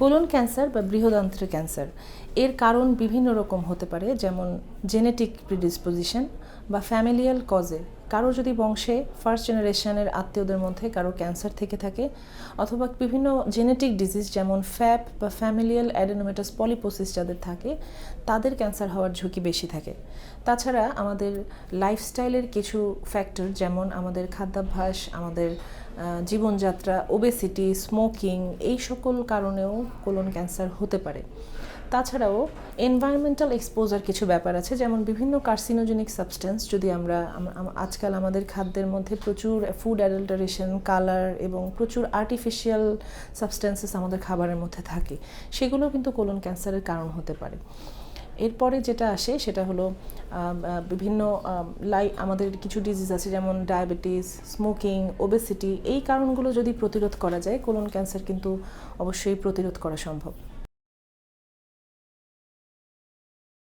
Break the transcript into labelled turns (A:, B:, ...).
A: Colon cancer বা বৃহদান্ত্রের cancer. এর কারণ বিভিন্ন রকম হতে পারে, যেমন জেনেটিক প্রিডিসপোজিশন বা ফ্যামিলিয়াল কজে কারও যদি বংশে ফার্স্ট জেনারেশনের আত্মীয়দের মধ্যে কারও ক্যান্সার থেকে থাকে, অথবা বিভিন্ন জেনেটিক ডিজিজ যেমন ফ্যাপ বা ফ্যামিলিয়াল অ্যাডেনোমেটাস পলিপোসিস যাদের থাকে, তাদের ক্যান্সার হওয়ার ঝুঁকি বেশি থাকে। তাছাড়া আমাদের লাইফস্টাইলের কিছু ফ্যাক্টর যেমন আমাদের খাদ্যাভ্যাস, আমাদের জীবনযাত্রা ওবেসিটি স্মোকিং এই সকল কারণেও কোলন ক্যান্সার হতে পারে। তাছাড়াও এনভায়রনমেন্টাল এক্সপোজার কিছু ব্যাপার আছে, যেমন বিভিন্ন কার্সিনোজেনিক সাবস্টেন্স যদি আমরা আম- আম- আজকাল আমাদের খাদ্যের মধ্যে প্রচুর ফুড অ্যাডাল্টারেশন কালার এবং প্রচুর আর্টিফিশিয়াল সাবস্টেন্সেস আমাদের খাবারের মধ্যে থাকে সেগুলো কিন্তু কোলন ক্যান্সারের কারণ হতে পারে। এরপরে যেটা আসে, সেটা হলো বিভিন্ন লাই, আমাদের কিছু ডিজিজ আছে, যেমন ডায়াবেটিস স্মোকিং ওবেসিটি এই কারণগুলো যদি প্রতিরোধ করা যায় কোলন ক্যান্সার কিন্তু অবশ্যই প্রতিরোধ করা সম্ভব।